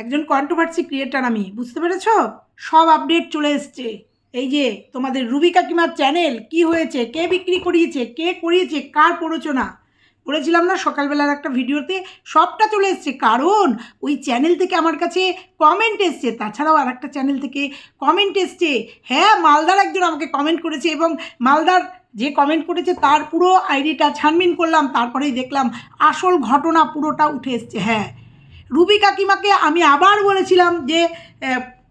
একজন controversy creator আমি, বুঝতে পেরেছ? সব আপডেট চলে এসছে। এই যে, তোমাদের রুবি কাকিমার চ্যানেল কি হয়েছে? কে বিক্রি করিয়েছে? কে করিয়েছে? কার প্ররোচনা? বলেছিলাম না সকালবেলার একটা ভিডিওতে, সবটা চলে এসছে। কারণ, ওই চ্যানেল থেকে আমার কাছে কমেন্ট এসছে। তাছাড়াও আর একটা চ্যানেল থেকে কমেন্ট এসছে। হ্যাঁ মালদার একজন আমাকে কমেন্ট করেছে এবং মালদার যে কমেন্ট করেছে, তার পুরো আইডিটা ছানবিন করলাম। তারপরেই দেখলাম আসল ঘটনা পুরোটা উঠে এসছে। হ্যাঁ রুবি কাকিমাকে আমি আবার বলেছিলাম যে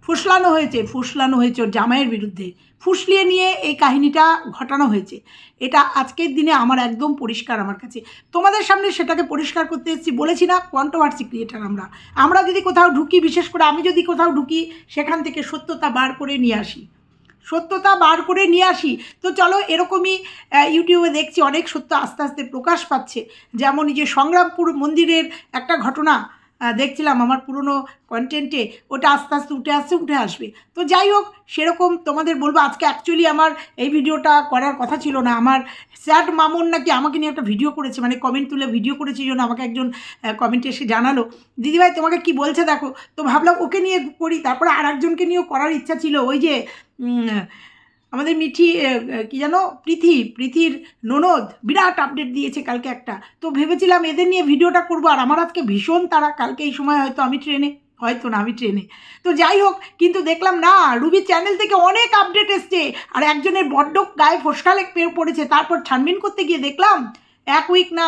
ফুসলানো হয়েছে ফুসলানো হয়েছে ওর জামাইয়ের বিরুদ্ধে। ফুসলিয়ে নিয়ে এই কাহিনীটা ঘটানো হয়েছে। এটা আজকের দিনে আমার একদম পরিষ্কার আমার কাছে। তোমাদের সামনে সেটাকে পরিষ্কার করতে এসেছি বলেছি না কন্ট্রোভার্সি ক্রিয়েটার আমরা। আমরা যদি কোথাও ঢুকি, বিশেষ করে আমি যদি কোথাও ঢুকি, সেখান থেকে সত্যতা বার করে নিয়ে আসি। সত্যতা বার করে নিয়ে আসি। তো চলো এরকমই ইউটিউবে দেখছি অনেক সত্য আস্তে আস্তে প্রকাশ পাচ্ছে। যেমন এই যে সংগ্রামপুর মন্দিরের একটা ঘটনা দেখছিলাম আমার পুরনো কন্টেন্টে ওটা আস্তে আস্তে উঠে আসছে, উঠে আসবে। তো যাই হোক, সেরকম তোমাদের বলব, আজকে অ্যাকচুয়ালি আমার এই ভিডিওটা করার কথা ছিল না। আমার স্যাড মামুন নাকি আমাকে নিয়ে একটা ভিডিও করেছে মানে কমেন্ট তুলে ভিডিও করেছে জন্য আমাকে একজন কমেন্টে এসে জানালো। দিদিভাই, তোমাকে কি বলছে দেখো? তো ভাবলাম ওকে নিয়ে করি, তারপরে আর একজনকে নিয়েও করার ইচ্ছা ছিল। ওই যে আমাদের মিঠি কি জানো প্রীতি, প্রীতির ননদ বিরাট আপডেট দিয়েছে কালকে একটা। তো ভেবেছিলাম এদের নিয়ে ভিডিওটা করব, আর আমার আজকে ভীষণ তারা কালকে এই সময় হয়তো আমি ট্রেনে, হয়তো না আমি ট্রেনে। তো যাই হোক, কিন্তু দেখলাম না রুবি চ্যানেল থেকে অনেক আপডেট এসছে। আর একজনের বড্ড গায়ে ফসকালে পেয়ে পড়েছে। তারপর ছানবিন করতে গিয়ে দেখলাম, এক উইক না,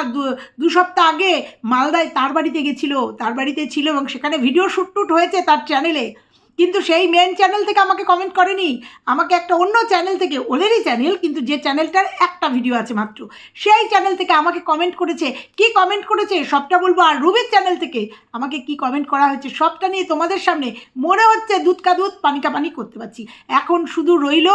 দু সপ্তাহ আগে মালদায় তার বাড়িতে গেছিল। তার বাড়িতে ছিল এবং সেখানে ভিডিও শ্যুট টুট হয়েছে তার চ্যানেলে কিন্তু সেই মেন চ্যানেল থেকে আমাকে কমেন্ট করেনি। আমাকে একটা অন্য চ্যানেল থেকে, ওদেরই চ্যানেল কিন্তু যে চ্যানেলটার একটা ভিডিও আছে মাত্র। সেই চ্যানেল থেকে আমাকে কমেন্ট করেছে। কি কমেন্ট করেছে? সবটা বলব। আর রুবির চ্যানেল থেকে আমাকে কি কমেন্ট করা হয়েছে, সবটা নিয়ে তোমাদের সামনে মনে হচ্ছে দুধ কা দুধ, পানি কা পানি করতে পারছি। এখন শুধু রইল,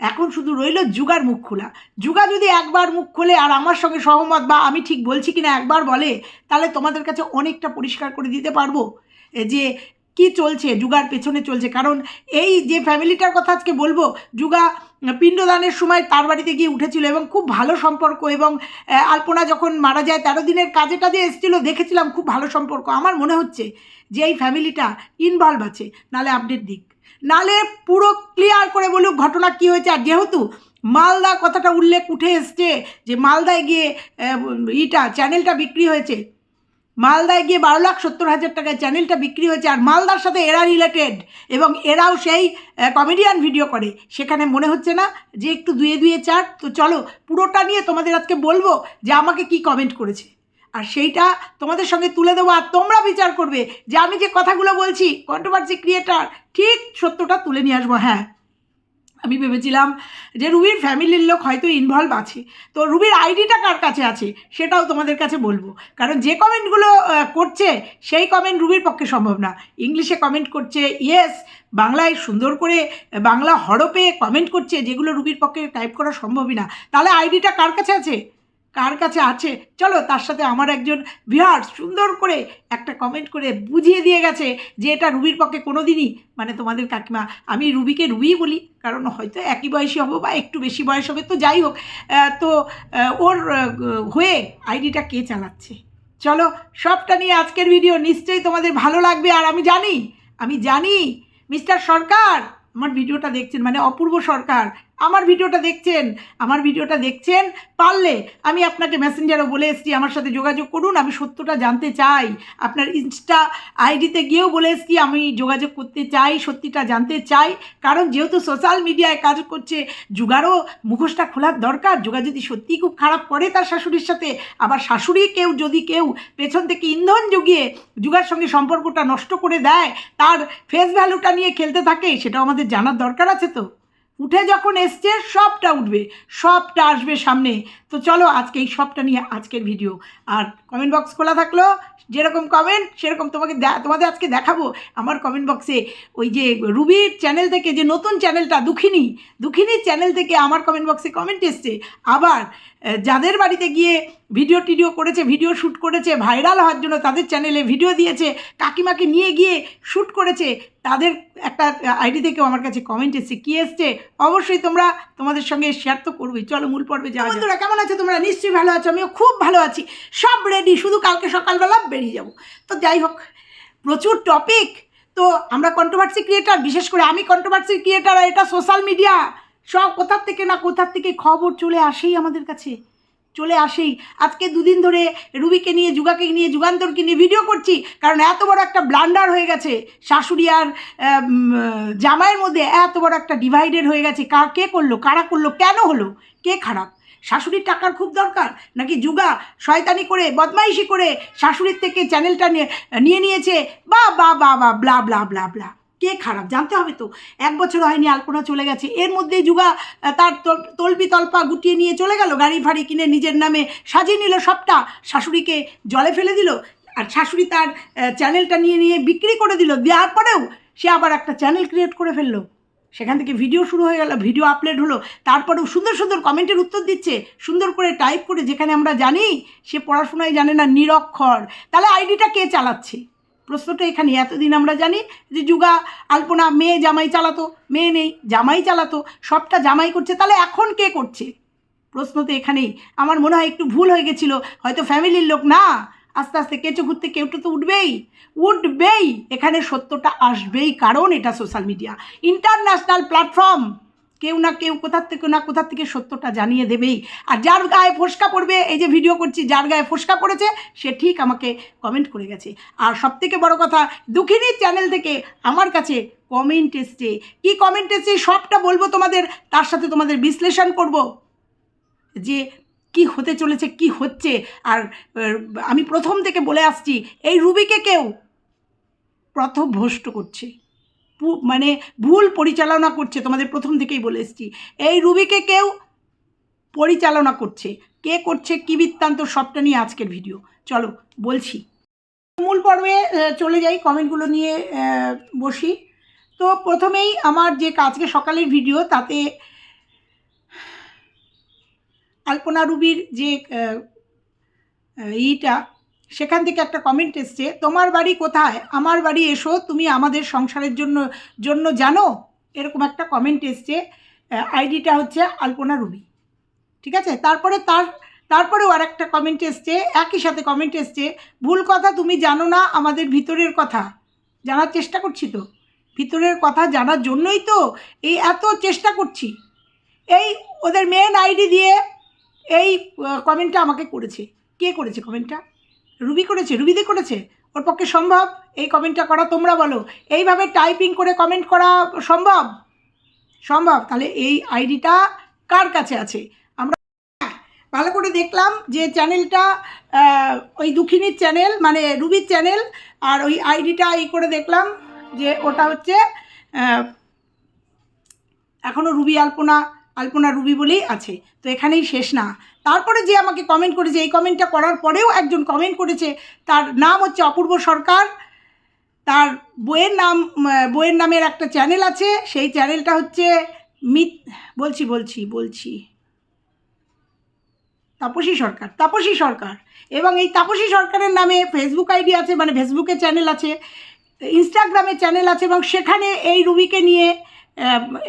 এখন শুধু রইল যুগার মুখ খোলা। যুগা যদি একবার মুখ খোলে আর আমার সঙ্গে সহমত বা আমি ঠিক বলছি কিনা একবার বলে, তাহলে তোমাদের কাছে অনেকটা পরিষ্কার করে দিতে পারব। যে কি চলছে? যুগার পেছনে চলছে। কারণ এই যে ফ্যামিলিটার কথা আজকে বলব, যুগা পিণ্ডদানের সময় তার বাড়িতে গিয়ে উঠেছিল এবং খুব ভালো সম্পর্ক এবং আলপনা যখন মারা যায়, তেরো দিনের কাজে টাজে এসেছিল, দেখেছিলাম খুব ভালো সম্পর্ক। আমার মনে হচ্ছে যে এই ফ্যামিলিটা ইনভলভ আছে। নালে আপডেট দিক। নালে পুরো ক্লিয়ার করে বলুক ঘটনা কী হয়েছে। আর যেহেতু মালদা কথাটা উল্লেখ উঠে এসছে যে মালদায় গিয়ে ইটা চ্যানেলটা বিক্রি হয়েছে মালদায় গিয়ে বারো লাখ সত্তর হাজার টাকায় চ্যানেলটা বিক্রি হয়েছে, আর মালদার সাথে এরা রিলেটেড এবং এরাও সেই কমেডিয়ান ভিডিও করে। সেখানে মনে হচ্ছে না যে একটু দুয়ে দুয়ে চার তো চলো, পুরোটা নিয়ে তোমাদের আজকে বলব যে আমাকে কি কমেন্ট করেছে। আর সেইটা তোমাদের সঙ্গে তুলে দেবো, আর তোমরা বিচার করবে যে আমি যে কথাগুলো বলছি কন্ট্রোভার্সি ক্রিয়েটার ঠিক সত্যটা তুলে নিয়ে আসব হ্যাঁ। আমি ভেবেছিলাম যে রুবির ফ্যামিলির লোক হয়তো ইনভলভ আছে। তো রুবির আইডিটা কার কাছে আছে সেটাও তোমাদের কাছে বলব। কারণ যে কমেন্টগুলো করছে সেই কমেন্ট রুবির পক্ষে সম্ভব না। ইংলিশে কমেন্ট করছে ইয়েস বাংলায় সুন্দর করে, বাংলা হরপে কমেন্ট করছে, যেগুলো রুবির পক্ষে টাইপ করা সম্ভবই না। তাহলে আইডিটা কার কাছে আছে? কার কাছে আছে? চলো, তার সাথে আমার একজন বিহার সুন্দর করে একটা কমেন্ট করে বুঝিয়ে দিয়ে গেছে যে এটা রুবির পক্ষে কোনো দিনই মানে তোমাদের কাকিমা, আমি রুবিকে রুবি বলি, কারণ হয়তো একই বয়সী হব বা একটু বেশি বয়স হবে, তো যাই হোক তো ওর হয়ে আইডিটা কে চালাচ্ছে? চলো, সবটা নিয়ে আজকের ভিডিও নিশ্চয়ই তোমাদের ভালো লাগবে, আর আমি জানি আমি জানি মিস্টার সরকার, আমার ভিডিওটা দেখছেন মানে অপূর্ব সরকার আমার ভিডিওটা দেখছেন, আমার ভিডিওটা দেখছেন, পারলে আমি আপনাকে মেসেঞ্জারও বলে এসেছি, আমার সাথে যোগাযোগ করুন, আমি সত্যটা জানতে চাই। আপনার ইনস্টা আইডিতে গিয়েও বলে এসেছি, আমি যোগাযোগ করতে চাই, সত্যিটা জানতে চাই। কারণ যেহেতু সোশ্যাল মিডিয়ায় কাজ করছে, যুগারও মুখোশটা খোলার দরকার। যুগা যদি সত্যিই খুব খারাপ করে তার শাশুড়ির সাথে, আবার শাশুড়ি কেউ যদি কেউ পেছন থেকে ইন্ধন জুগিয়ে যুগার সঙ্গে সম্পর্কটা নষ্ট করে দেয়, তার ফেস ভ্যালুটা নিয়ে খেলতে থাকে, সেটাও আমাদের জানার দরকার আছে তো? উঠে যখন এসছে, সবটা উঠবে, সবটা আসবে সামনে। তো চলো আজকে এই সবটা নিয়ে আজকের ভিডিও আর কমেন্ট বক্স খোলা থাকল, যেরকম কমেন্ট সেরকম তোমাকে তোমাদের আজকে দেখাবো। আমার কমেন্ট বক্সে ওই যে রুবির চ্যানেল থেকে যে নতুন চ্যানেলটা দুঃখিনী, দুঃখিনীর চ্যানেল থেকে আমার কমেন্ট বক্সে কমেন্ট এসছে। আবার যাদের বাড়িতে গিয়ে ভিডিও টিডিও করেছে, ভিডিও শ্যুট করেছে, ভাইরাল হওয়ার জন্য তাদের চ্যানেলে ভিডিও দিয়েছে, কাকিমাকে নিয়ে গিয়ে শ্যুট করেছে। তাদের একটা আইডি থেকেও আমার কাছে কমেন্ট এসছে, কী এসছে? অবশ্যই তোমরা তোমাদের সঙ্গে শেয়ার তো করবেই। চলো মূল পর্বে যাওয়া বন্ধুরা, কেমন আছো তোমরা? নিশ্চয়ই ভালো আছো, আমিও খুব ভালো আছি। সব রেডি শুধু কালকে সকালবেলা বেরিয়ে যাব। তো যাই হোক, প্রচুর টপিক তো আমরা কন্ট্রোভার্সি ক্রিয়েটার বিশেষ করে আমি কন্ট্রোভার্সি ক্রিয়েটার এটা সোশ্যাল মিডিয়া সব কোথার থেকে না কোথার থেকে খবর চলে আসেই আমাদের কাছে। চলে আসেই। আজকে দুদিন ধরে রুবিকে নিয়ে, যুগাকে নিয়ে, যুগান্তরকে নিয়ে ভিডিও করছি, কারণ এত বড় একটা ব্লান্ডার হয়ে গেছে। শাশুড়ি আর জামাইয়ের মধ্যে এত বড় একটা ডিভাইডেড হয়ে গেছে। কার কে করল, কারা করল, কেন হলো, কে খারাপ? শাশুড়ির টাকার খুব দরকার? নাকি যুগা শয়তানি করে, বদমাইশি করে শাশুড়ির থেকে চ্যানেলটা নিয়ে নিয়ে নিয়েছে? বা বা বা বা ব্লা ব্লা ব্লা ব্লা কে খারাপ? জানতে হবে তো। এক বছর হয়নি, আলপনা চলে গেছে। এর মধ্যেই যুগা তার তল- তল্পি তল্পা গুটিয়ে নিয়ে চলে গেল, গাড়ি ফাড়ি কিনে নিজের নামে সাজিয়ে নিল সবটা। শাশুড়িকে জলে ফেলে দিল, আর শাশুড়ি তার চ্যানেলটা নিয়ে নিয়ে বিক্রি করে দিল। দেওয়ার পরেও সে আবার একটা চ্যানেল ক্রিয়েট করে ফেলল। সেখান থেকে ভিডিও শুরু হয়ে গেল, ভিডিও আপলোড হলো। তারপরেও সুন্দর সুন্দর কমেন্টের উত্তর দিচ্ছে। সুন্দর করে টাইপ করে যেখানে আমরা জানি, সে পড়াশোনায় জানে না, নিরক্ষর। তাহলে আইডিটা কে চালাচ্ছে? প্রশ্নটা এখানে এতদিন আমরা জানি যে যুগা, আলপনা মেয়ে জামাই চালাতো, মেয়ে নেই, জামাই চালাতো, সবটা জামাই করছে, তাহলে এখন কে করছে? প্রশ্ন তো এখানেই। আমার মনে হয় একটু ভুল হয়ে গেছিল, হয়তো ফ্যামিলির লোক, না, আস্তে আস্তে কেঁচো ঘুরতে কেউটা তো উঠবেই। উঠবেই, এখানে সত্যটা আসবেই, কারণ এটা সোশ্যাল মিডিয়া ইন্টারন্যাশনাল প্ল্যাটফর্ম কেউ না কেউ কোথার থেকে না কোথার থেকে সত্যটা জানিয়ে দেবেই। আর যার গায়ে ফোসকা পড়বে, এই যে ভিডিও করছি, যার গায়ে ফোসকা পড়েছে, সে ঠিক আমাকে কমেন্ট করে গেছে। আর সবথেকে বড় কথা দুঃখিনীর চ্যানেল থেকে আমার কাছে কমেন্ট এসছে। কী কমেন্ট এসছে সবটা বলব তোমাদের, তার সাথে তোমাদের বিশ্লেষণ করব। যে কি হতে চলেছে, কি হচ্ছে, আর আমি প্রথম থেকে বলে আসছি, এই রুবিকে কেউ প্রথম ভ্রষ্ট করছে। মানে ভুল পরিচালনা করছে, তোমাদের প্রথম থেকেই বলে এসছি। এই রুবিকে কেউ পরিচালনা করছে, কে করছে, কি বৃত্তান্ত, সবটা নিয়ে আজকের ভিডিও। চলো, বলছি। মূল পর্বে চলে যাই, কমেন্টগুলো নিয়ে বসি। তো প্রথমেই আমার যে আজকে সকালের ভিডিও, তাতে আলপনা রুবির যে ইটা সেখান থেকে একটা কমেন্ট এসছে, তোমার বাড়ি কোথায়? আমার বাড়ি এসো, তুমি আমাদের সংসারের জন্য জন্য জানো? এরকম একটা কমেন্ট এসছে আইডিটা হচ্ছে আলপনা রুবি। ঠিক আছে? তারপরে তার, তারপরেও আর একটা কমেন্ট এসছে, একই সাথে কমেন্ট এসছে, ভুল কথা তুমি জানো না, আমাদের ভিতরের কথা। জানার চেষ্টা করছি তো? ভিতরের কথা জানার জন্যই তো এই এত চেষ্টা করছি। এই ওদের মেন আইডি দিয়ে এই কমেন্টটা আমাকে করেছে। কে করেছে কমেন্টটা রুবি করেছে রুবিদি করেছে। ওর পক্ষে সম্ভব? এই কমেন্টটা করা তোমরা বলো। এইভাবে টাইপিং করে কমেন্ট করা সম্ভব? সম্ভব। তাহলে এই আইডিটা কার কাছে আছে? আমরা হ্যাঁ, ভালো করে দেখলাম যে চ্যানেলটা ওই দুঃখিনীর চ্যানেল মানে রুবির চ্যানেল আর ওই আইডিটা এই করে দেখলাম যে ওটা হচ্ছে এখনও রুবি আলপনা আলপনা রুবি বলেই আছে। তো এখানেই শেষ না। তারপরে যে আমাকে কমেন্ট করেছে, এই কমেন্টটা করার পরেও একজন কমেন্ট করেছে, তার নাম হচ্ছে অপূর্ব সরকার, তার বইয়ের নাম বইয়ের নামের একটা চ্যানেল আছে, সেই চ্যানেলটা হচ্ছে মিত, বলছি বলছি বলছি। তাপসী সরকার তাপসী সরকার। এবং এই তাপসী সরকারের নামে ফেসবুক আইডি আছে মানে ফেসবুকে চ্যানেল আছে ইনস্টাগ্রামে চ্যানেল আছে, এবং সেখানে এই রুবিকে নিয়ে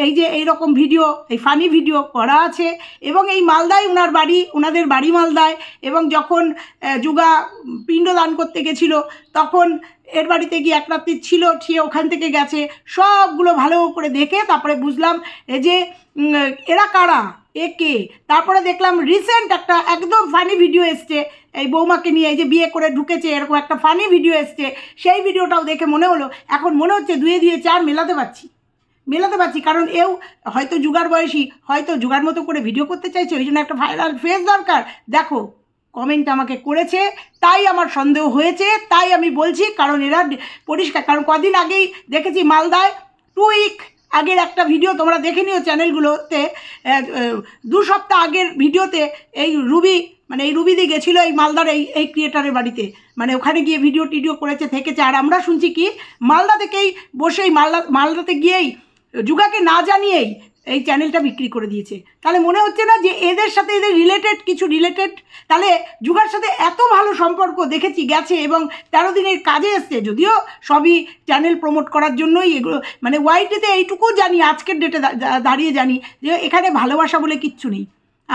এই যে এই রকম ভিডিও, এই ফানি ভিডিও করা আছে এবং এই মালদায় ওনার বাড়ি ওনাদের বাড়ি মালদায় এবং যখন যুগা পিণ্ডদান করতে গেছিল, তখন এর বাড়িতে গিয়ে এক রাত্রি ছিল, সে ওখান থেকে গেছে, সবগুলো ভালো করে দেখে তারপরে বুঝলাম যে এরা কারা? এ কে? তারপরে দেখলাম রিসেন্ট একটা একদম ফানি ভিডিও এসছে, এই বৌমাকে নিয়ে এই যে বিয়ে করে ঢুকেছে, এরকম একটা ফানি ভিডিও এসছে, সেই ভিডিওটাও দেখে মনে হলো, এখন মনে হচ্ছে দুয়ে দুয়ে চার মেলাতে পারছি। মেলাতে পারছি, কারণ এও হয়তো যুগার বয়সী, হয়তো যুগার মতো করে ভিডিও করতে চাইছে, ওই জন্য একটা ভাইরাল ফেস দরকার। দেখো কমেন্ট আমাকে করেছে, তাই আমার সন্দেহ হয়েছে, তাই আমি বলছি, কারণ এরা পরিষ্কার। কারণ কদিন আগেই দেখেছি মালদায় টু উইক আগের একটা ভিডিও তোমরা দেখে নিও চ্যানেলগুলোতে দু সপ্তাহ আগের ভিডিওতে এই রুবি মানে এই রুবিদি গেছিল এই মালদার এই এই ক্রিয়েটারের বাড়িতে। মানে ওখানে গিয়ে ভিডিও টিডিও করেছে, থেকেছে। আর আমরা শুনছি কি, মালদা থেকেই বসেই, মালদা, মালদাতে গিয়েই যুগাকে না জানিয়েই এই চ্যানেলটা বিক্রি করে দিয়েছে। তাহলে মনে হচ্ছে না যে এদের সাথে এদের রিলেটেড কিছু রিলেটেড তাহলে যুগার সাথে এত ভালো সম্পর্ক দেখেছি, গেছে এবং তেরো দিনের কাজে এসছে। যদিও সবই চ্যানেল প্রমোট করার জন্যই এগুলো মানে ওয়াইটিতে এইটুকু জানি, আজকের ডেটে দাঁড়িয়ে জানি যে এখানে ভালোবাসা বলে কিচ্ছু নেই।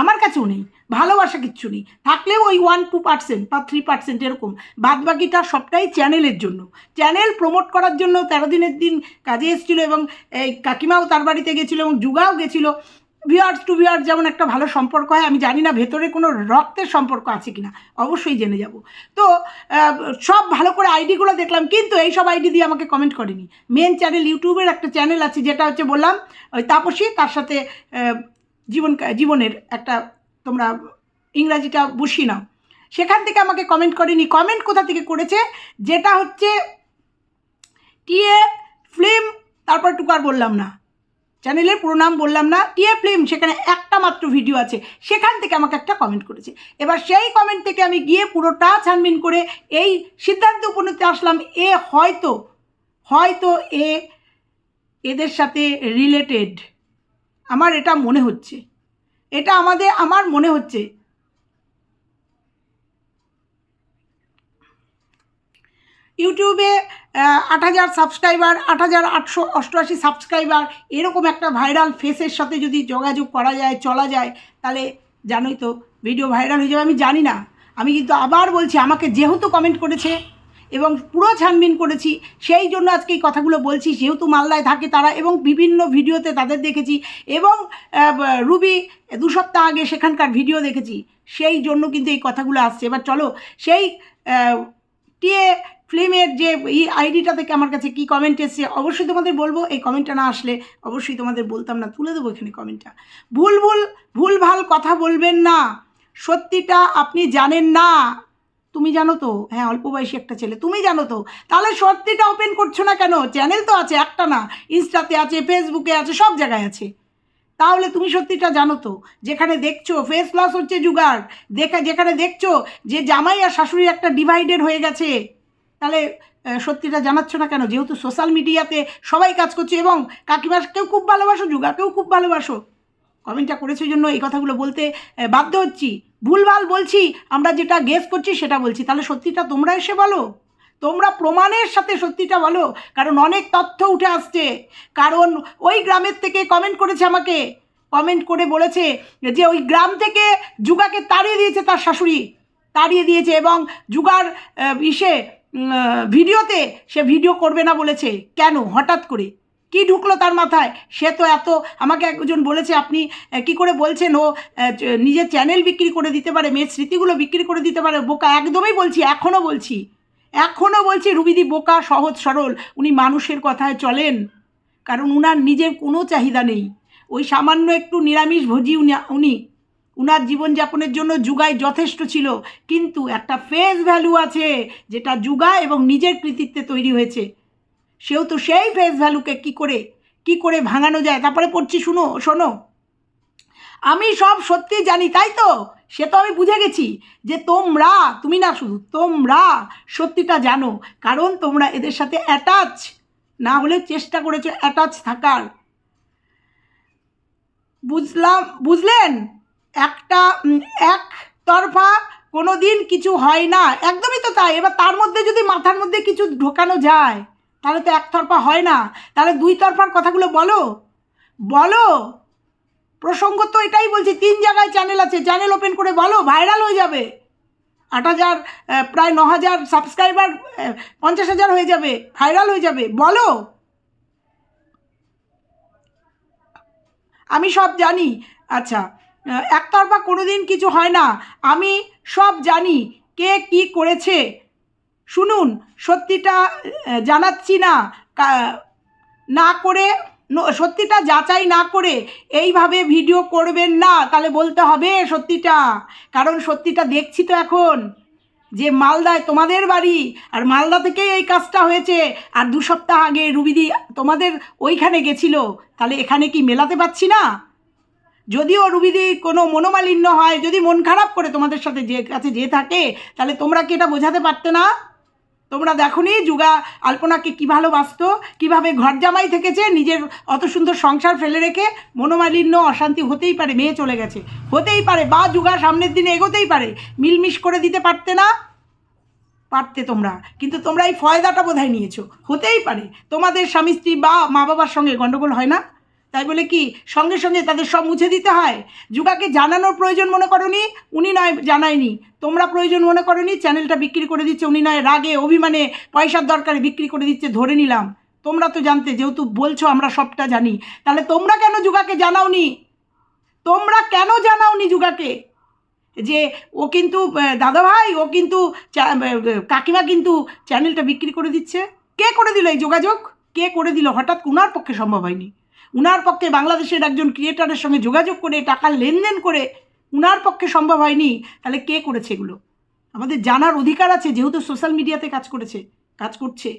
আমার কাছেও নেই, ভালোবাসা কিচ্ছু নেই। থাকলেও ওই ওয়ান টু পার্সেন্ট বা থ্রি পার্সেন্ট এরকম। বাদ বাকিটা সবটাই চ্যানেলের জন্য। চ্যানেল প্রমোট করার জন্য তেরো দিনের দিন কাজে এসেছিল এবং এই কাকিমাও তার বাড়িতে গেছিল এবং যুগাও গেছিল। ভিউয়ার্স টু ভিউয়ার্স যেমন একটা ভালো সম্পর্ক হয়, আমি জানি না ভেতরে কোনো রক্তের সম্পর্ক আছে কি না অবশ্যই জেনে যাব। তো সব ভালো করে আইডিগুলো দেখলাম, কিন্তু এই সব আইডি দিয়ে আমাকে কমেন্ট করেনি। মেন চ্যানেল ইউটিউবের একটা চ্যানেল আছে, যেটা হচ্ছে বললাম, ওই তাপসী, তার সাথে জীবন জীবনের একটা তোমরা ইংরাজিটা বসিয়ে নাও। সেখান থেকে আমাকে কমেন্ট করেনি। কমেন্ট কোথা থেকে করেছে? যেটা হচ্ছে, টিএ ফিল্ম, তারপর টুকু আর বললাম না। চ্যানেলের পুরো নাম বললাম না। টিএ ফিল্ম, সেখানে একটা মাত্র ভিডিও আছে। সেখান থেকে আমাকে একটা কমেন্ট করেছে। এবার সেই কমেন্ট থেকে আমি গিয়ে পুরোটা ছানবিন করে এই সিদ্ধান্তে উপনীত আসলাম, এ হয়তো হয়তো এ, এদের সাথে রিলেটেড আমার এটা মনে হচ্ছে। এটা আমাদের, আমার মনে হচ্ছে। ইউটিউবে আট হাজার সাবস্ক্রাইবার আট হাজার আটশো অষ্টআশি সাবস্ক্রাইবার এরকম একটা ভাইরাল ফেসের সাথে যদি যোগাযোগ করা যায়, চলা যায়, তাহলে জানোই তো ভিডিও ভাইরাল হয়ে যাবে। আমি জানি না। আমি কিন্তু আবার বলছি, আমাকে যেহেতু কমেন্ট করেছে এবং পুরো ছানবিন করেছি। সেই জন্য আজকে এই কথাগুলো বলছি। যেহেতু মালদায় থাকে তারা এবং বিভিন্ন ভিডিওতে তাদের দেখেছি এবং রুবি দু সপ্তাহ আগে সেখানকার ভিডিও দেখেছি। সেই জন্য কিন্তু এই কথাগুলো আসছে। এবার চলো, সেই টিএ ফিল্মের যে এই আইডিটা থেকে আমার কাছে কি কমেন্ট এসছে অবশ্যই তোমাদের বলব। এই কমেন্টটা না আসলে অবশ্যই তোমাদের বলতাম না, তুলে দেবো এখানে কমেন্টটা ভুল ভুল ভুল ভালো কথা বলবেন না। সত্যিটা আপনি জানেন না। তুমি জানো তো হ্যাঁ অল্প বয়সী একটা ছেলে, তুমি জানো তো, তাহলে সত্যিটা ওপেন করছ না কেন? চ্যানেল তো আছে, একটা না ইনস্টাতে আছে ফেসবুকে আছে, সব জায়গায় আছে। তাহলে তুমি সত্যিটা জানো তো, যেখানে দেখছ ফেস লস হচ্ছে জুগার দেখা, যেখানে দেখছ যে জামাই আর শাশুড়ি একটা ডিভাইডেড হয়ে গেছে, তাহলে সত্যিটা জানাচ্ছ না কেন? যেহেতু সোশ্যাল মিডিয়াতে সবাই কাজ করছে এবং কাকিমাকেও খুব ভালোবাসো যুগাকেও খুব ভালোবাসো। কমেন্টটা করেছে জন্য এই কথাগুলো বলতে বাধ্য হচ্ছি। ভুলভাল বলছি, আমরা যেটা গেস করছি সেটা বলছি। তাহলে সত্যিটা তোমরা এসে বলো। তোমরা প্রমাণের সাথে সত্যিটা বলো। কারণ অনেক তথ্য উঠে আসছে। কারণ ওই গ্রামের থেকে কমেন্ট করেছে আমাকে। কমেন্ট করে বলেছে যে ওই গ্রাম থেকে যুগাকে তাড়িয়ে দিয়েছে তার শাশুড়ি। তাড়িয়ে দিয়েছে এবং যুগার ইসে ভিডিওতে সে ভিডিও করবে না বলেছে। কেন? হঠাৎ করে। কি ঢুকলো তার মাথায়? সে তো এত, আমাকে একজন বলেছে, আপনি কি করে বলছেন ও নিজের চ্যানেল বিক্রি করে দিতে পারে, মেয়ের স্মৃতিগুলো বিক্রি করে দিতে পারে, বোকা, একদমই বলছি এখনও বলছি। এখনও বলছি, রুবিদি, বোকা, সহজ, সরল, উনি মানুষের কথায় চলেন, কারণ উনার নিজের কোনো চাহিদা নেই। ওই সামান্য একটু নিরামিষ ভোজি উনি উনার জীবনযাপনের জন্য যুগায় যথেষ্ট ছিল, কিন্তু একটা ফেস ভ্যালু আছে, যেটা যুগা এবং নিজের কৃতিত্বে তৈরি হয়েছে। সেও তো সেই ফেস ভ্যালুকে কি করে কি করে ভাঙানো যায়? তারপরে পড়ছি শুনো শোনো। আমি সব সত্যি জানি তাই তো? সে তো আমি বুঝে গেছি যে তোমরা তুমি না শুধু তোমরা সত্যিটা জানো কারণ তোমরা এদের সাথে অ্যাটাচ না হলে চেষ্টা করেছ অ্যাটাচ থাকার। বুঝলাম বুঝলেন? একটা উম, এক তরফা কোনো দিন কিছু হয় না। একদমই তো তাই। এবার তার মধ্যে যদি মাথার মধ্যে কিছু ঢোকানো যায় তাহলে তো একতরফা হয় না। তাহলে দুই তরফার কথাগুলো বলো। বলো। প্রসঙ্গ তো এটাই বলছি, তিন জায়গায় চ্যানেল আছে চ্যানেল ওপেন করে বলো ভাইরাল হয়ে যাবে। আট হাজার প্রায় ন হাজার সাবস্ক্রাইবার পঞ্চাশ হাজার হয়ে যাবে ভাইরাল হয়ে যাবে। বলো। আমি সব জানি। আচ্ছা একতরফা কোনো দিন কিছু হয় না। আমি সব জানি কে কি করেছে। শুনুন, সত্যিটা জানাচ্ছি না। না করে সত্যিটা যাচাই না করে এইভাবে ভিডিও করবেন না, তাহলে বলতে হবে সত্যিটা। কারণ সত্যিটা দেখছি তো এখন। যে মালদায় তোমাদের বাড়ি, আর মালদা থেকেই এই কাজটা হয়েছে। আর দু সপ্তাহ আগে রুবিদি তোমাদের ওইখানে গেছিল। তাহলে এখানে কি মেলাতে পারছি না? যদিও রুবিদি কোনো মনোমালিন্য হয়, যদি মন খারাপ করে তোমাদের সাথে যে কাছে যে থাকে, তাহলে তোমরা কি এটা বোঝাতে পারতে না? তোমরা দেখো নি যুগা আলপনাকে কী ভালোবাসত? কীভাবে ঘর জামাই থেকেছে? নিজের অত সুন্দর সংসার ফেলে রেখে মনোমালিন্য, অশান্তি হতেই পারে, মেয়ে চলে গেছে। হতেই পারে, বা যুগা সামনের দিনে এগোতেই পারে। মিলমিশ করে দিতে পারতে না? পারতে তোমরা। কিন্তু তোমরা এই ফয়দাটা বোধহয় নিয়েছো। হতেই পারে। তোমাদের স্বামী স্ত্রী বা মা বাবার সঙ্গে গণ্ডগোল হয় না? তাই বলে কি, সঙ্গে সঙ্গে তাদের সব মুছে দিতে হয়? যুগাকে জানানোর প্রয়োজন মনে করনি? উনি নয়, জানায়নি। তোমরা প্রয়োজন মনে করনি? চ্যানেলটা বিক্রি করে দিচ্ছে উনি নয়, রাগে, অভিমানে পয়সার দরকারে বিক্রি করে দিচ্ছে, ধরে নিলাম। তোমরা তো জানতে, যেহেতু বলছো আমরা সবটা জানি। তাহলে তোমরা কেন যুগাকে জানাওনি? তোমরা কেন জানাওনি যুগাকে? যে ও কিন্তু দাদা ভাই ও কিন্তু কাকিমা কিন্তু চ্যানেলটা বিক্রি করে দিচ্ছে। কে করে দিল এই যোগাযোগ? কে করে দিল? হঠাৎ উনার পক্ষে সম্ভব হয়নি। উনার পক্ষে বাংলাদেশের একজন ক্রিয়েটারের সঙ্গে যোগাযোগ করে টাকা লেনদেন করে উনার পক্ষে সম্ভব হয়নি, তাহলে কে করেছে এগুলো? আমাদের জানার অধিকার আছে, যেহেতু সোশ্যাল মিডিয়াতে কাজ করেছে, কাজ করছে।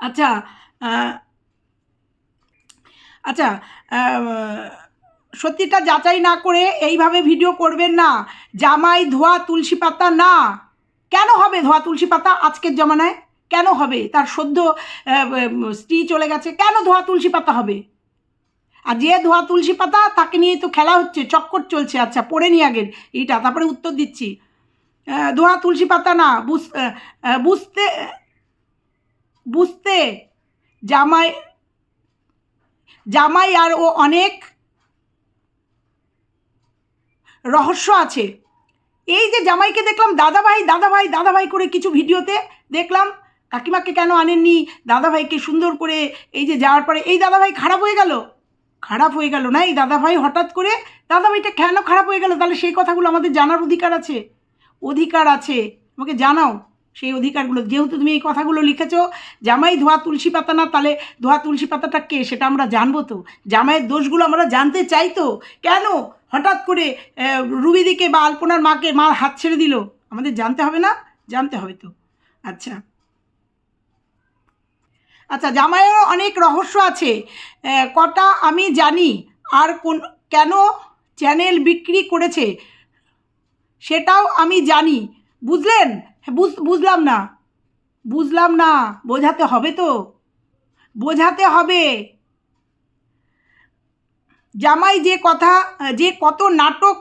আচ্ছা আচ্ছা সত্যিটা যাচাই না করে এইভাবে ভিডিও করবেন না। জামাই ধোয়া তুলসী পাতা না। কেন হবে ধোয়া তুলসী পাতা আজকের জমানায়? কেন হবে? তার সদ্য স্ত্রী চলে গেছে, কেন ধোয়া তুলসী পাতা হবে? আর যে ধোয়া তুলসী পাতা, তাকে নিয়ে তো খেলা হচ্ছে, চক্কর চলছে। আচ্ছা পড়ে নি আগের এইটা, তারপরে উত্তর দিচ্ছি। ধোয়া তুলসী পাতা না বুঝতে বুঝতে জামাই জামাই আর ও অনেক রহস্য আছে। এই যে জামাইকে দেখলাম, দাদাভাই দাদাভাই দাদাভাই করে কিছু ভিডিওতে দেখলাম, কাকিমাকে কেন আনেননি, দাদাভাইকে সুন্দর করে এই যে যাওয়ার পরে, এই দাদাভাই খারাপ হয়ে গেল? খারাপ হয়ে গেল না এই দাদাভাই হঠাৎ করে, দাদাভাইটা কেন খারাপ হয়ে গেল? তাহলে সেই কথাগুলো আমাদের জানার অধিকার আছে। অধিকার আছে। আমাকে জানাও সেই অধিকারগুলো। যেহেতু তুমি এই কথাগুলো লিখেছো, জামাই ধোয়া তুলসী পাতা না, তাহলে ধোয়া তুলসী পাতাটা কে? সেটা আমরা জানব তো। জামাইয়ের দোষগুলো আমরা জানতে চাই তো। কেন? হঠাৎ করে রুবিদিকে বা আলপনার মাকে মার হাত ছেড়ে দিল। আমাদের জানতে হবে না? জানতে হবে তো। আচ্ছা। আচ্ছা জামাইয়েরও অনেক রহস্য আছে। কটা আমি জানি, আর কোন, কেন চ্যানেল বিক্রি করেছে, সেটাও আমি জানি। বুঝলেন? বুঝ, বুঝলাম না। বুঝলাম না। বোঝাতে হবে তো। বোঝাতে হবে। জামাই যে কথা, যে কত নাটক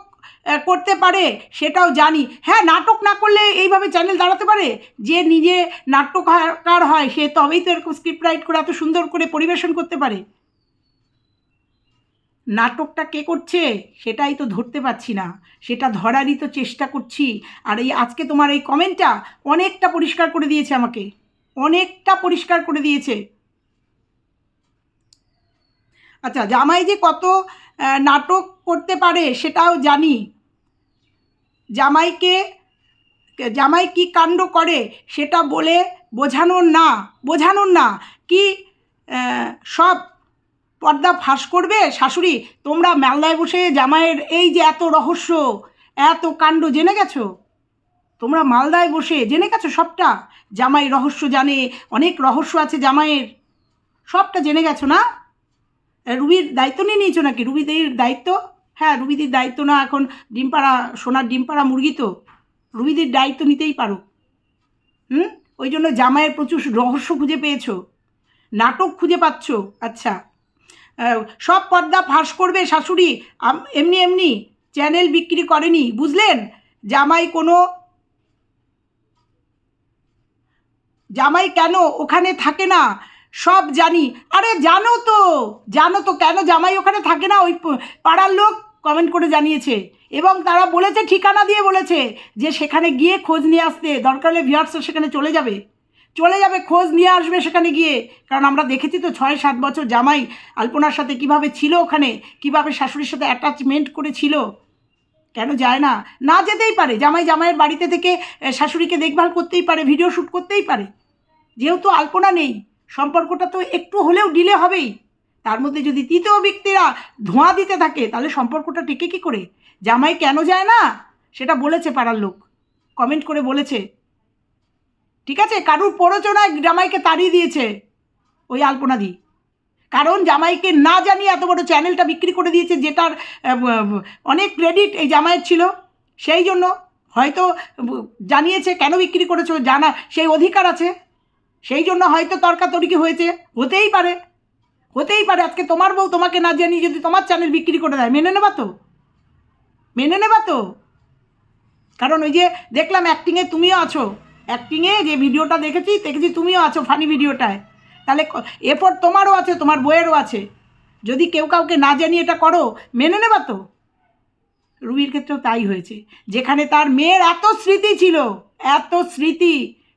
করতে পারে সেটাও জানি। হ্যাঁ নাটক না করলে এইভাবে চ্যানেল দাঁড়াতে পারে? যে নিজে নাট্যকার হয়, সে তবেই তো এরকম স্ক্রিপ্ট রাইট করে এত সুন্দর করে পরিবেশন করতে পারে। নাটকটা কে করছে সেটাই তো ধরতে পারছি না। সেটা ধরারই তো চেষ্টা করছি। আর এই আজকে তোমার এই কমেন্টটা অনেকটা পরিষ্কার করে দিয়েছে আমাকে। অনেকটা পরিষ্কার করে দিয়েছে। আচ্ছা জামাই যে কত নাটক করতে পারে সেটাও জানি। জামাইকে, জামাই কি কাণ্ড করে সেটা বলে বোঝানোর না বোঝানোর না। কি সব পর্দা ফাঁস করবে? শাশুড়ি, তোমরা মেলায় বসে জামাইয়ের এই যে এত রহস্য, এত কাণ্ড জেনে গেছো? তোমরা মালদায় বসে জেনে গেছো সবটা? জামাই রহস্য জানে, অনেক রহস্য আছে জামাইয়ের। সবটা জেনে গেছো না? রুবির দায়িত্ব নিয়ে নিয়েছো নাকি? রুবিদির দায়িত্ব? হ্যাঁ রুবিদির দায়িত্ব না, এখন ডিম পাড়া সোনার ডিম পাড়া মুরগি তো। রুবিদির দায়িত্ব নিতেই পারো। হুম? ওই জন্য জামাইয়ের প্রচুর রহস্য খুঁজে পেয়েছ। নাটক খুঁজে পাচ্ছ। আচ্ছা। সব পর্দা ফাঁস করবে শাশুড়ি। এমনি এমনি। চ্যানেল বিক্রি করেনি, বুঝলেন? জামাই কোনো জামাই কেন ওখানে থাকে না? সব জানি। আরে জানো তো জানো তো কেন জামাই ওখানে থাকে না? ওই পাড়ার লোক কমেন্ট করে জানিয়েছে। এবং তারা বলেছে, ঠিকানা দিয়ে বলেছে যে সেখানে গিয়ে খোঁজ নিয়ে আসতে। দরকার হলে ভিউয়ার্সরা সেখানে চলে যাবে। চলে যাবে, খোঁজ নিয়ে আসবে সেখানে গিয়ে। কারণ আমরা দেখেছি তো ছয় সাত বছর জামাই আলপনার সাথে কীভাবে ছিল ওখানে, কীভাবে শাশুড়ির সাথে অ্যাটাচমেন্ট করেছিল। কেন যায় না? না যেতেই পারে। জামাই জামাইয়ের বাড়িতে থেকে শাশুড়িকে দেখভাল করতেই পারে ভিডিও শ্যুট করতেই পারে। যেহেতু আলপনা নেই। সম্পর্কটা তো একটু হলেও ডিলে হবেই। তার মধ্যে যদি তৃতীয় ব্যক্তিরা ধোঁয়া দিতে থাকে, তাহলে সম্পর্কটা টিকে কী করে? জামাই কেন যায় না? সেটা বলেছে পাড়ার লোক। কমেন্ট করে বলেছে। ঠিক আছে? কারুর প্ররোচনায় জামাইকে তাড়িয়ে দিয়েছে ওই আলপনা দি কারণ জামাইকে না জানিয়ে এত বড় চ্যানেলটা বিক্রি করে দিয়েছে, যেটার অনেক ক্রেডিট এই জামাইয়ের ছিল। সেই জন্য হয়তো জানিয়েছে, কেন বিক্রি করেছ জানা, সেই অধিকার আছে। সেই জন্য হয়তো তর্কাতর্কি হয়েছে। হতেই পারে। হতেই পারে। আজকে তোমার বউ তোমাকে না জানিয়ে যদি তোমার চ্যানেল বিক্রি করে দেয়, মেনে নেবা তো? মেনে নেবা তো? কারণ ওই যে দেখলাম অ্যাক্টিংয়ে তুমিও আছো। অ্যাক্টিংয়ে যে ভিডিওটা দেখেছি দেখেছি তুমিও আছো ফানি ভিডিওটায় তাহলে এরপর তোমারও আছে, তোমার বইয়েরও আছে। যদি কেউ কাউকে না জানিয়ে এটা করো, মেনে নেবা তো? রুবির ক্ষেত্রেও তাই হয়েছে। যেখানে তার মেয়ের এত স্মৃতি ছিল, এত স্মৃতি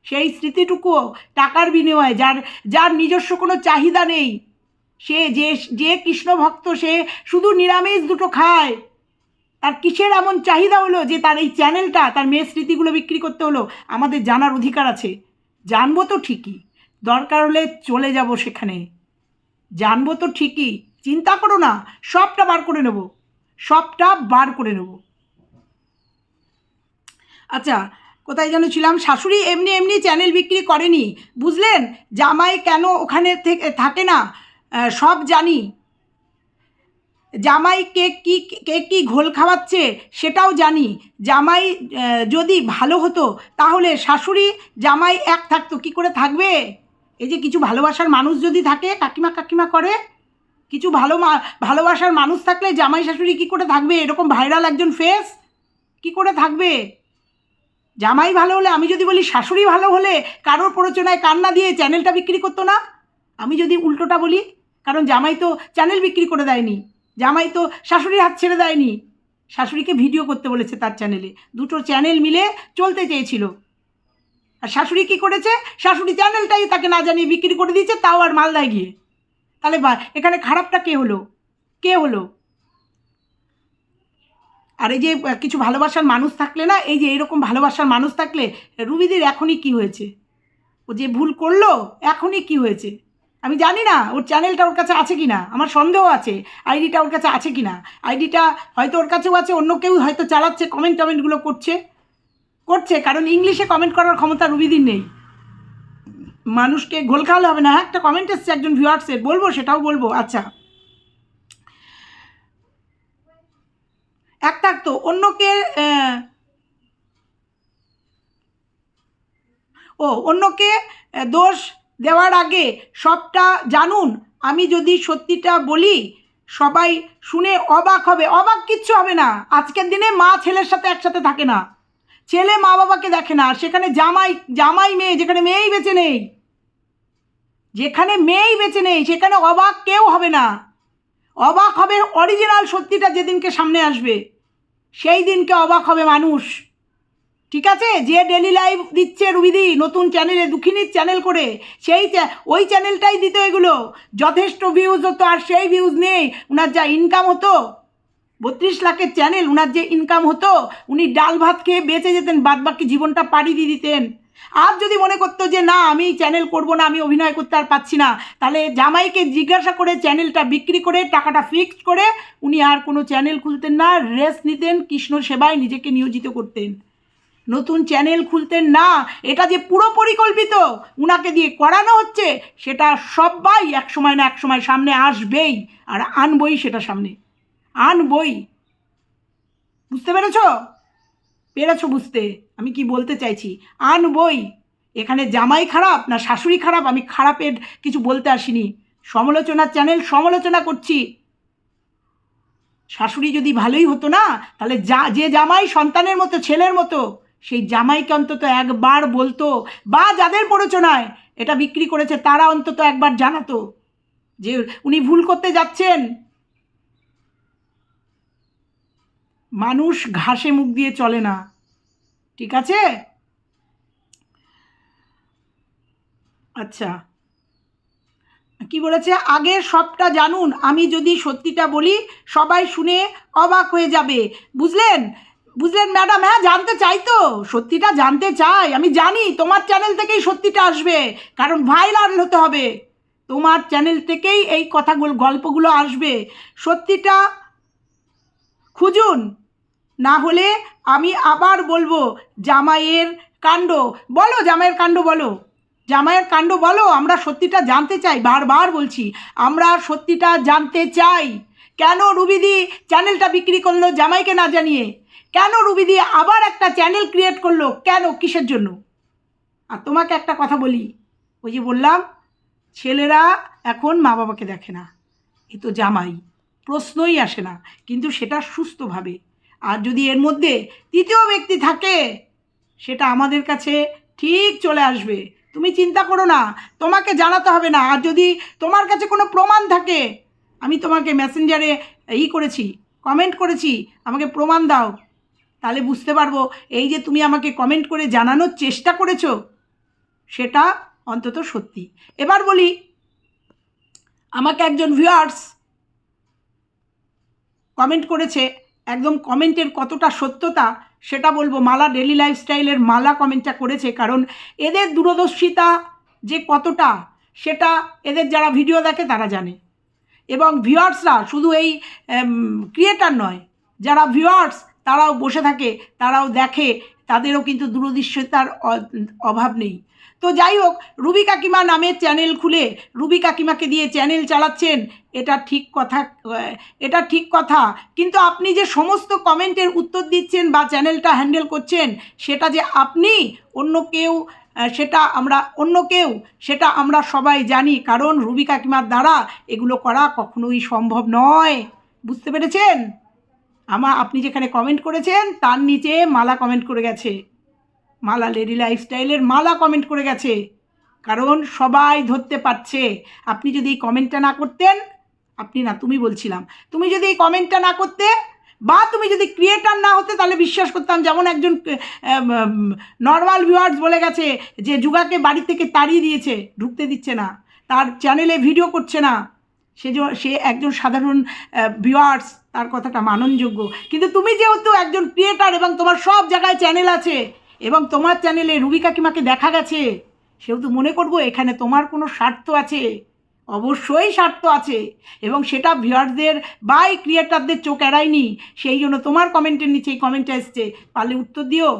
সেই স্মৃতিটুকুও টাকার বিনিময়ে, যার যার নিজস্ব কোনো চাহিদা নেই। সে যে যে কৃষ্ণ ভক্ত, সে শুধু নিরামিষ দুটো খায়। তার কিসের এমন চাহিদা হলো যে তার এই চ্যানেলটা, তার মেয়ের স্মৃতিগুলো বিক্রি করতে হলো? আমাদের জানার অধিকার আছে। জানব তো ঠিকই। দরকার হলে চলে যাব সেখানে। জানব তো ঠিকই। চিন্তা করো না, সবটা বার করে নেব। সবটা বার করে নেব। আচ্ছা কোথায় যেন ছিলাম। শাশুড়ি এমনি এমনি চ্যানেল বিক্রি করেনি। বুঝলেন? জামাই কেন ওখানে থেকে, থাকে না? সব জানি। জামাই কে কি কে কি ঘোল খাওয়াচ্ছে সেটাও জানি। জামাই যদি ভালো হতো তাহলে শাশুড়ি, জামাই এক থাকতো, কি করে থাকবে? এই যে কিছু ভালোবাসার মানুষ যদি থাকে, কাকিমা কাকিমা করে, কিছু ভালো ভালোবাসার মানুষ থাকলে জামাই শাশুড়ি কি করে থাকবে? এরকম ভাইরাল একজন ফেস কি করে থাকবে? জামাই ভালো হলে, আমি যদি বলি শাশুড়ি ভালো হলে, কারোর প্ররোচনায় কান্না দিয়ে চ্যানেলটা বিক্রি করতো না? আমি যদি উল্টোটা বলি, কারণ জামাই তো চ্যানেল বিক্রি করে দেয়নি, জামাই তো শাশুড়ির হাত ছেড়ে দেয়নি। শাশুড়িকে ভিডিও করতে বলেছে তার চ্যানেলে, দুটো চ্যানেল মিলে চলতে চেয়েছিল। আর শাশুড়ি কী করেছে? শাশুড়ি চ্যানেলটাই তাকে না জানিয়ে বিক্রি করে দিয়েছে, তাও আর মালদায় গিয়ে। তাহলে এখানে খারাপটা কে হলো? কে হলো? আর এই যে কিছু ভালোবাসার মানুষ থাকলে না, এই যে এরকম ভালোবাসার মানুষ থাকলে, রুবিদির এখনই কি হয়েছে? ও যে ভুল করল, এখনই কি হয়েছে? আমি জানি না, ওর চ্যানেলটা ওর কাছে আছে কি না আমার সন্দেহ আছে, আইডিটা ওর কাছে আছে কি না আইডিটা হয়তো ওর কাছেও আছে, অন্য কেউ হয়তো চালাচ্ছে কমেন্ট টমেন্টগুলো করছে। করছে, কারণ ইংলিশে কমেন্ট করার ক্ষমতা রুবিদির নেই। মানুষকে ঘোল হবে না হ্যাঁ? একটা কমেন্ট এসছে একজন ভিউয়ার্সের বলব সেটাও বলব আচ্ছা। এক থাকতো অন্যকে ও, অন্যকে দোষ দেওয়ার আগে সবটা জানুন। আমি যদি সত্যিটা বলি, সবাই শুনে অবাক হবে। অবাক কিচ্ছু হবে না। আজকের দিনে মা ছেলের সাথে একসাথে থাকে না। ছেলে মা বাবাকে দেখে না। আর সেখানে জামাই জামাই মেয়ে, যেখানে মেয়েই বেঁচে নেই। যেখানে মেয়েই বেঁচে নেই, সেখানে অবাক কেউ হবে না। অবাক হবে অরিজিনাল সত্যিটা যেদিনকে সামনে আসবে। সেই দিনকে অবাক হবে মানুষ। ঠিক আছে? যে ডেলি লাইভ দিচ্ছে রুবিদি নতুন চ্যানেলে দুঃখিনীর চ্যানেল করে, সেই ওই চ্যানেলটাই দিত এগুলো। যথেষ্ট ভিউজ হতো, আর সেই ভিউজ নেই ওনার যা ইনকাম হতো, বত্রিশ লাখের চ্যানেল ওনার যে ইনকাম হতো, উনি ডাল ভাত খেয়ে বেঁচে যেতেন বাদ বাকি জীবনটা পাড়ি দিয়ে দিতেন। আর যদি মনে করতো যে না, আমি চ্যানেল করব না, আমি অভিনয় করতে আর পাচ্ছি না, তাহলে জামাইকে জিজ্ঞাসা করে চ্যানেলটা বিক্রি করে, টাকাটা ফিক্সড করে উনি আর কোনো চ্যানেল খুলতেন না রেস্ট নিতেন, কৃষ্ণ সেবায় নিজেকে নিয়োজিত করতেন। নতুন চ্যানেল খুলতেন না, এটা যে পুরো পরিকল্পিত উনাকে দিয়ে করানো হচ্ছে, সেটা সবাই এক সময় না এক সময় সামনে আসবেই, আর আনবই সেটা সামনে। আনবই। বুঝতে পেরেছ? পেরেছ বুঝতে? আমি কি বলতে চাইছি? আনবই এখানে জামাই খারাপ না শাশুড়ি খারাপ? আমি খারাপের কিছু বলতে আসিনি। সমালোচনার চ্যানেল সমালোচনা করছি। শাশুড়ি যদি ভালোই হতো না, তাহলে যা, যে জামাই সন্তানের মতো, ছেলের মতো, সেই জামাইকে অন্তত একবার বলতো, বা যাদের প্ররোচনায় এটা বিক্রি করেছে তারা অন্তত একবার জানাতো যে উনি ভুল করতে যাচ্ছেন। মানুষ ঘাসে মুখ দিয়ে চলে না। ঠিক আছে? আচ্ছা। কি বলেছে? আগে সবটা জানুন, আমি যদি সত্যিটা বলি, সবাই শুনে অবাক হয়ে যাবে। বুঝলেন? বুঝলেন ম্যাডাম? হ্যাঁ জানতে চাই তো। সত্যিটা জানতে চাই। আমি জানি তোমার চ্যানেল থেকেই সত্যিটা আসবে, কারণ ভাইরাল হতে হবে। তোমার চ্যানেল থেকেই এই কথাগুলো, গল্পগুলো আসবে। সত্যিটা খুঁজুন। না হলে আমি আবার বলব, জামাইয়ের কাণ্ড। বলো জামাইয়ের কাণ্ড বলো। জামাইয়ের কাণ্ড বলো, আমরা সত্যিটা জানতে চাই, বারবার বলছি, আমরা সত্যিটা জানতে চাই। কেন রুবিদি চ্যানেলটা বিক্রি করল জামাইকে না জানিয়ে? কেন রুবিদি আবার একটা চ্যানেল ক্রিয়েট করল? কেন, কিসের জন্য? আর তোমাকে একটা কথা বলি, ওই যে বললাম, ছেলেরা এখন মা বাবাকে দেখে না। এ তো জামাই, প্রশ্নই আসে না, কিন্তু সেটা সুস্থভাবে আর যদি এর মধ্যে তৃতীয় ব্যক্তি থাকে, সেটা আমাদের কাছে ঠিক চলে আসবে। তুমি চিন্তা করো না, তোমাকে জানাতে হবে না। আর যদি তোমার কাছে কোনো প্রমাণ থাকে, আমি তোমাকে মেসেঞ্জারে ই করেছি, কমেন্ট করেছি, আমাকে প্রমাণ দাও। তাহলে বুঝতে পারব, এই যে তুমি আমাকে কমেন্ট করে জানানোর চেষ্টা করেছ, সেটা অন্তত সত্যি। এবার বলি, আমাকে একজন ভিউয়ার্স কমেন্ট করেছে একদম কমেন্টের কতটা সত্যতা সেটা বলব। মালা ডেলি লাইফস্টাইলের মালা কমেন্টটা করেছে কারণ এদের দূরদর্শিতা যে কতটা সেটা এদের যারা ভিডিও দেখে তারা জানে। এবং ভিউয়ার্সরা শুধু এই ক্রিয়েটার নয়, যারা ভিউয়ার্স তারাও বসে থাকে, তারাও দেখে, তাদেরও কিন্তু দূরদৃশ্যতার অভাব নেই। তো যাই হোক রুবি কাকিমা নামের চ্যানেল খুলে, রুবি কাকিমাকে দিয়ে চ্যানেল চালাচ্ছেন, এটা ঠিক কথা এটা ঠিক কথা। কিন্তু আপনি যে সমস্ত কমেন্টের উত্তর দিচ্ছেন বা চ্যানেলটা হ্যান্ডেল করছেন, সেটা যে আপনি, অন্য কেউ সেটা আমরা, অন্য কেউ, সেটা আমরা সবাই জানি। কারণ রুবি কাকিমার দ্বারা এগুলো করা কখনোই সম্ভব নয়। বুঝতে পেরেছেন? আমার আপনি যেখানে কমেন্ট করেছেন, তার নিচে মালা কমেন্ট করে গেছে। মালা লেডি লাইফস্টাইলের মালা কমেন্ট করে গেছে। কারণ সবাই ধরতে পারছে। আপনি যদি এই কমেন্টটা না করতেন, আপনি না, তুমি বলছিলাম। তুমি যদি এই কমেন্টটা না করতে, বা তুমি যদি ক্রিয়েটার না হতে, তাহলে বিশ্বাস করতাম যেমন একজন নর্মাল ভিউয়ার্স বলে গেছে যে যুগাকে বাড়ি থেকে তাড়িয়ে দিয়েছে, ঢুকতে দিচ্ছে না। তার চ্যানেলে ভিডিও করছে না। সে সে একজন সাধারণ ভিউয়ার্স তার কথাটা মাননযোগ্য। কিন্তু তুমি যেহেতু একজন ক্রিয়েটার এবং তোমার সব জায়গায় চ্যানেল আছে এবং তোমার চ্যানেলে রুবি কাকিমাকে দেখা গেছে। সেহেতু মনে করব এখানে তোমার কোনো স্বার্থ আছে। অবশ্যই স্বার্থ আছে এবং সেটা ভিউয়ারদের বা এই ক্রিয়েটারদের চোখ এড়ায়নি। সেই জন্য তোমার কমেন্টের নিচে এই কমেন্টটা এসছে। পারলে উত্তর দিও।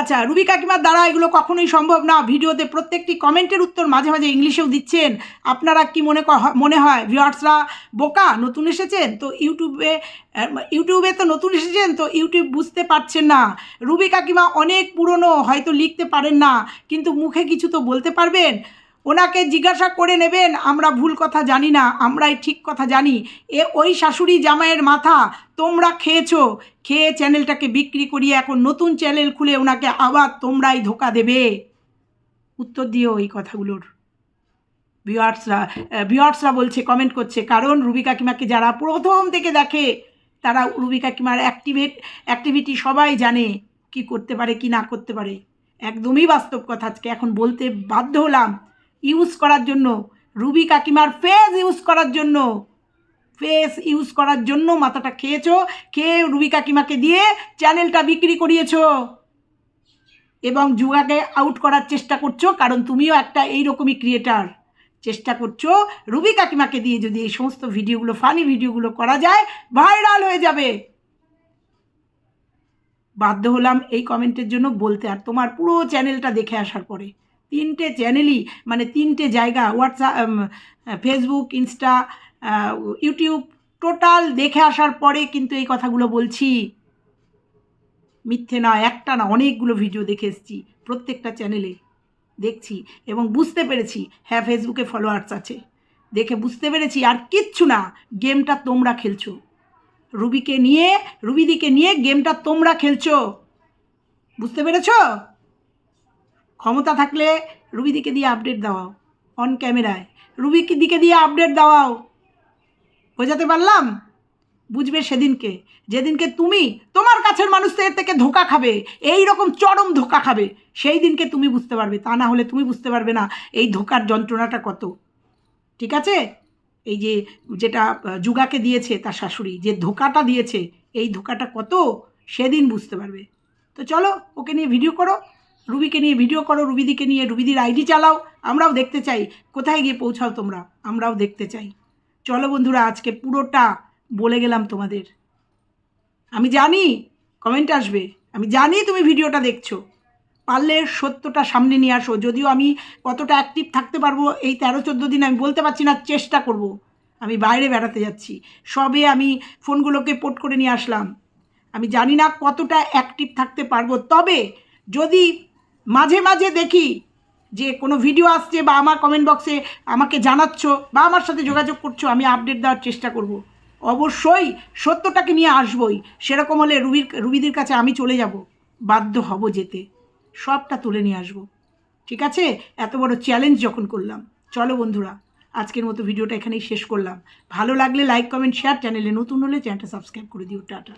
আচ্ছা রুবি কাকিমার দ্বারা এগুলো কখনোই সম্ভব না। ভিডিওতে প্রত্যেকটি কমেন্টের উত্তর মাঝে মাঝে ইংলিশেও দিচ্ছেন। আপনারা কি মনে মনে হয়, ভিউয়ার্সরা বোকা, নতুন এসেছেন? তো ইউটিউবে ইউটিউবে তো নতুন এসেছেন, তো ইউটিউব বুঝতে পারছেন না। রুবি কাকিমা অনেক পুরনো, হয়তো লিখতে পারেন না, কিন্তু মুখে কিছু তো বলতে পারবেন। ওনাকে জিজ্ঞাসা করে নেবেন, আমরা ভুল কথা জানি না, আমরাই ঠিক কথা জানি। এ ওই শাশুড়ি জামাইয়ের মাথা তোমরা খেয়েছো। খেয়ে চ্যানেলটাকে বিক্রি করিয়ে এখন নতুন চ্যানেল খুলে ওনাকে আবার তোমরাই ধোকা দেবে। উত্তর দিও এই কথাগুলোর। ভিউয়ার্সরা ভিউয়ার্সরা বলছে কমেন্ট করছে, কারণ রুবি কাকিমাকে যারা প্রথম থেকে দেখে, তারা রুবি কাকিমার অ্যাক্টিভেট অ্যাক্টিভিটি সবাই জানে কি করতে পারে, কি না করতে পারে। একদমই বাস্তব কথা আজকে, এখন বলতে বাধ্য হলাম। ইউজ করার জন্য। রুবি কাকিমার ফেস ইউজ করার জন্য। ফেস ইউজ করার জন্য মাথাটা খেয়েছো, খেয়ে রুবি কাকিমাকে দিয়ে চ্যানেলটা বিক্রি করিয়েছো। এবং যুগাকে আউট করার চেষ্টা করছ, কারণ তুমিও একটা এইরকমই ক্রিয়েটার চেষ্টা করছ রুবি কাকিমাকে দিয়ে যদি এই সমস্ত ভিডিওগুলো ফানি ভিডিওগুলো করা যায় ভাইরাল হয়ে যাবে। বাধ্য হলাম এই কমেন্টের জন্য বলতে আর তোমার পুরো চ্যানেলটা দেখে আসার পরে। তিনটে চ্যানেলই মানে তিনটে জায়গা WhatsApp Facebook Insta YouTube total দেখে আসার পরে কিন্তু এই কথাগুলো বলছি। মিথ্যে না, একটা না, অনেকগুলো ভিডিও দেখে এসেছি, প্রত্যেকটা চ্যানেলে দেখছি এবং বুঝতে পেরেছি হ্যাঁ ফেসবুকে ফলোয়ার্স আছে। দেখে বুঝতে পেরেছি, আর কিচ্ছু না গেমটা তোমরা খেলছো। রুবিকে নিয়ে, রুবিদিকে নিয়ে গেমটা তোমরা খেলছো। বুঝতে পেরেছ? ক্ষমতা থাকলে রুবিদিকে দিয়ে আপডেট দেওয়াও অন ক্যামেরায় রুবিকে দিকে দিয়ে আপডেট দেওয়াও? বোঝাতে পারলাম? বুঝবে সেদিনকে। যেদিনকে তুমি তোমার কাছের মানুষদের থেকে ধোকা খাবে এই রকম চরম ধোকা খাবে, সেই দিনকে তুমি বুঝতে পারবে। তা না হলে তুমি বুঝতে পারবে না এই ধোকার যন্ত্রণাটা কত। ঠিক আছে? এই যে যেটা যুগাকে দিয়েছে তার শাশুড়ি, যে ধোকাটা দিয়েছে, এই ধোকাটা কত, সেদিন বুঝতে পারবে। তো চলো, ওকে নিয়ে ভিডিও করো। রুবিকে নিয়ে ভিডিও করো, রুবিদিকে নিয়ে রুবিদির আইডি চালাও, আমরাও দেখতে চাই। কোথায় গিয়ে পৌঁছাও তোমরা? আমরাও দেখতে চাই। চলো বন্ধুরা, আজকে পুরোটা বলে গেলাম তোমাদের। আমি জানি কমেন্ট আসবে। আমি জানি তুমি ভিডিওটা দেখছ। পারলে সত্যটা সামনে নিয়ে আসো। যদিও আমি কতটা অ্যাক্টিভ থাকতে পারব, এই তেরো, চোদ্দ দিন আমি বলতে পারছি না, চেষ্টা করব। আমি বাইরে বেড়াতে যাচ্ছি। সবে আমি ফোনগুলোকে পোট করে নিয়ে আসলাম। আমি জানি না কতটা অ্যাক্টিভ থাকতে পারব। তবে যদি মাঝে মাঝে দেখি যে কোনো ভিডিও আসছে বা আমার কমেন্ট বক্সে আমাকে জানাচ্ছ বা আমার সাথে যোগাযোগ করছ, আমি আপডেট দেওয়ার চেষ্টা করব। অবশ্যই সত্যটাকে নিয়ে আসবই। সেরকম হলে রুবির, রুবিদের কাছে আমি চলে যাব। বাধ্য হব যেতে। সবটা তুলে নিয়ে আসব। ঠিক আছে? এত বড় চ্যালেঞ্জ যখন করলাম। চলো বন্ধুরা, আজকের মতো ভিডিওটা এখানেই শেষ করলাম। ভালো লাগলে লাইক কমেন্ট শেয়ার চ্যানেলে নতুন হলে চ্যানেলটা সাবস্ক্রাইব করে দিও। টাটা।